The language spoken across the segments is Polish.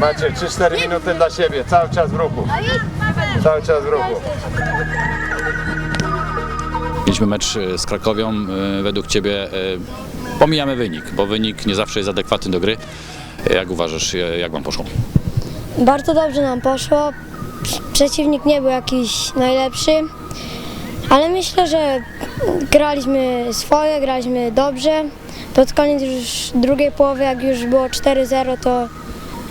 Macie 3-4 minuty dla siebie, cały czas w ruchu. Cały czas w ruchu. Mieliśmy mecz e, z Krakowią. E, Według Ciebie e, pomijamy wynik, bo wynik nie zawsze jest adekwatny do gry. Jak uważasz, jak Wam poszło? Bardzo dobrze nam poszło. Przeciwnik nie był jakiś najlepszy, ale myślę, że graliśmy swoje, graliśmy dobrze. Pod koniec już drugiej połowy, jak już było 4-0, to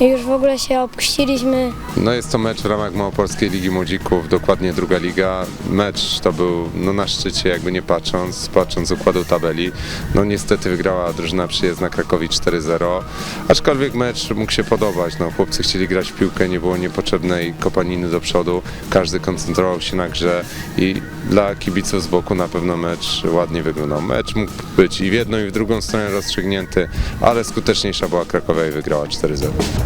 już w ogóle się opuściliśmy. No jest to mecz w ramach Małopolskiej Ligi Młodzików, dokładnie druga liga. Mecz to był no, na szczycie, jakby nie patrząc, patrząc z układu tabeli. No niestety wygrała drużyna przyjezdna Krakowi 4-0, aczkolwiek mecz mógł się podobać. No, chłopcy chcieli grać w piłkę, nie było niepotrzebnej kopaniny do przodu, każdy koncentrował się na grze i dla kibiców z boku na pewno mecz ładnie wyglądał. Mecz mógł być i w jedną i w drugą stronę rozstrzygnięty, ale skuteczniejsza była Krakowia i wygrała 4-0.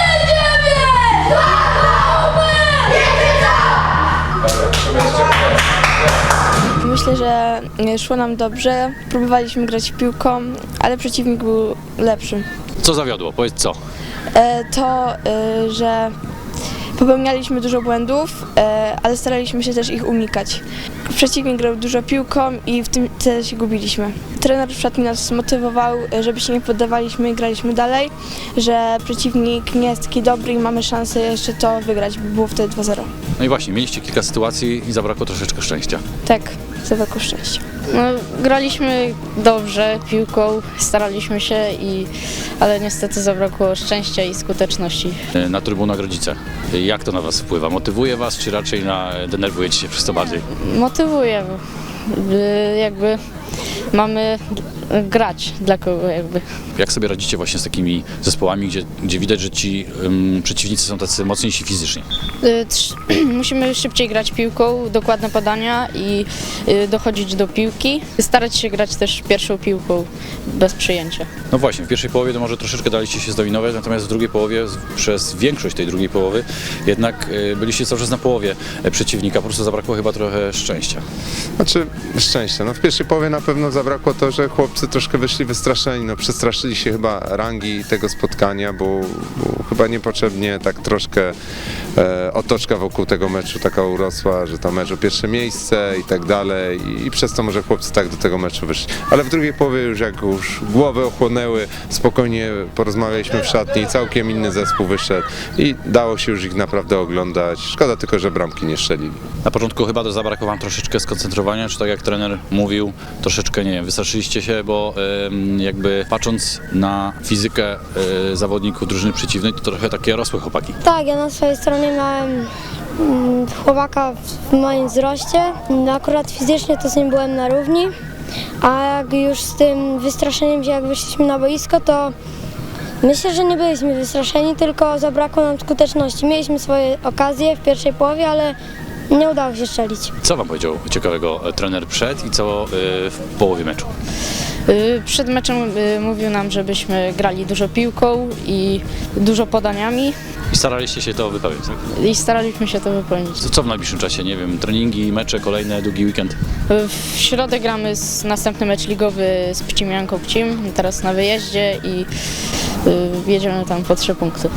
Myślę, że e, szło nam dobrze. Próbowaliśmy grać piłką, ale przeciwnik był lepszy. Co zawiodło? Powiedz co? E, To, e, że popełnialiśmy dużo błędów, ale staraliśmy się też ich unikać. Przeciwnik grał dużo piłką i w tym celu się gubiliśmy. Trener Szatni nas motywował, żeby się nie poddawaliśmy i graliśmy dalej, że przeciwnik nie jest taki dobry i mamy szansę jeszcze to wygrać, by było wtedy 2-0. No i właśnie, mieliście kilka sytuacji i zabrakło troszeczkę szczęścia. Tak, zabrakło szczęścia. No, graliśmy dobrze piłką, staraliśmy się, i, ale niestety zabrakło szczęścia i skuteczności. E, Na trybunach rodzice. E, Jak to na Was wpływa? Motywuje Was, czy raczej na, denerwujecie się przez to bardziej? Motywuje, y, jakby mamy grać dla kogo jakby. Jak sobie radzicie właśnie z takimi zespołami, gdzie, gdzie widać, że ci ym, przeciwnicy są tacy mocniejsi fizycznie? Y, trz- Musimy szybciej grać piłką, dokładne podania i y, dochodzić do piłki. Starać się grać też pierwszą piłką bez przyjęcia. No właśnie, w pierwszej połowie to może troszeczkę daliście się zdominować, natomiast w drugiej połowie, z- przez większość tej drugiej połowy, jednak y, byliście cały czas na połowie e, przeciwnika, po prostu zabrakło chyba trochę szczęścia. Znaczy szczęścia. No w pierwszej połowie na pewno zabrakło to, że chłopcy troszkę wyszli wystraszeni. No przestraszyli się chyba rangi tego spotkania, bo, bo chyba niepotrzebnie tak troszkę e, otoczka wokół tego meczu taka urosła, że to mecz o pierwsze miejsce i tak dalej i, i przez to może chłopcy tak do tego meczu wyszli. Ale w drugiej połowie już jak już głowy ochłonęły, spokojnie porozmawialiśmy w szatni, całkiem inny zespół wyszedł i dało się już ich naprawdę oglądać. Szkoda tylko, że bramki nie strzelili. Na początku chyba zabrakło Wam troszeczkę skoncentrowania, czy tak jak trener mówił, troszeczkę, nie wiem, wystraszyliście się, bo ym, jakby patrząc na fizykę y, zawodników drużyny przeciwnej, to trochę takie rosłe chłopaki. Tak, ja na swojej stronie miałem mm, chłopaka w moim wzroście. Akurat fizycznie to z nim byłem na równi, a jak już z tym wystraszeniem jak wyszliśmy na boisko, to myślę, że nie byliśmy wystraszeni, tylko zabrakło nam skuteczności. Mieliśmy swoje okazje w pierwszej połowie, ale nie udało się strzelić. Co Wam powiedział ciekawego trener przed i co y, w połowie meczu? Y, Przed meczem y, mówił nam, żebyśmy grali dużo piłką i dużo podaniami I staraliście się to wypełnić, tak? i staraliśmy się to wypełnić. Co, co w najbliższym czasie? Nie wiem, treningi, mecze, kolejne, długi weekend? W środę gramy z, następny mecz ligowy z Pcimianką Pcim, teraz na wyjeździe i y, jedziemy tam po trzy punkty.